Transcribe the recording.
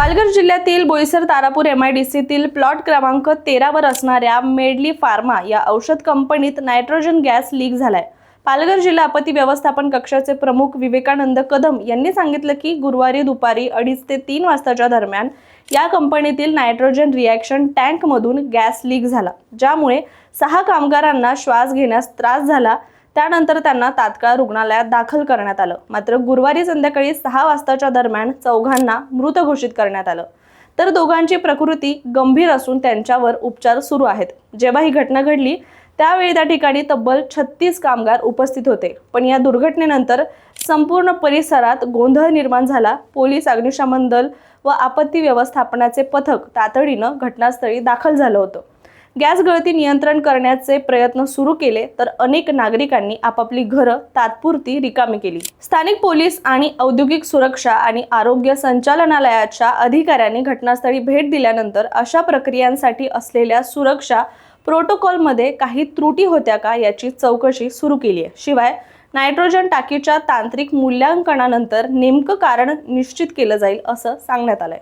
पालघर जिल्ह्यातील Boisar Tarapur M I D सीतील plot क्रमांक तेरावर असणाऱ्या मेडली फार्मा या औषध कंपनीत नायट्रोजन गॅस लीक झालाय. पालघर जिल्हा आपत्ती व्यवस्थापन कक्षाचे प्रमुख विवेकानंद कदम यांनी सांगितलं की गुरुवारी दुपारी अडीच ते तीन वाजताच्या दरम्यान या कंपनीतील नायट्रोजन रिॲक्शन टँकमधून गॅस लीक झाला ज्यामुळे सहा कामगारांना श्वास घेण्यास त्रास झाला त्यानंतर त्यांना तात्काळ रुग्णालयात दाखल करण्यात आलं. मात्र गुरुवारी संध्याकाळी सहा वाजताच्या दरम्यान चौघांना मृत घोषित करण्यात आलं. तर दोघांची प्रकृती गंभीर असून त्यांच्यावर उपचार सुरू आहेत. जेव्हा ही घटना घडली त्यावेळी त्या ठिकाणी तब्बल छत्तीस कामगार उपस्थित होते. पण या दुर्घटनेनंतर संपूर्ण परिसरात गोंधळ निर्माण झाला. पोलीस अग्निशमन दल व आपत्ती व्यवस्थापनाचे पथक तातडीनं घटनास्थळी दाखल झालं होतं. गॅस गळती नियंत्रण करण्याचे प्रयत्न सुरू केले तर अनेक नागरिकांनी आपापली घरं तात्पुरती रिकामी केली. स्थानिक पोलीस आणि औद्योगिक सुरक्षा आणि आरोग्य संचालनालयाच्या अधिकाऱ्यांनी घटनास्थळी भेट दिल्यानंतर अशा प्रक्रियांसाठी असलेल्या सुरक्षा प्रोटोकॉलमध्ये काही त्रुटी होत्या का याची चौकशी सुरू केली आहे. शिवाय नायट्रोजन टाकीच्या तांत्रिक मूल्यांकनानंतर नेमकं कारण निश्चित केलं जाईल असं सांगण्यात आलंय.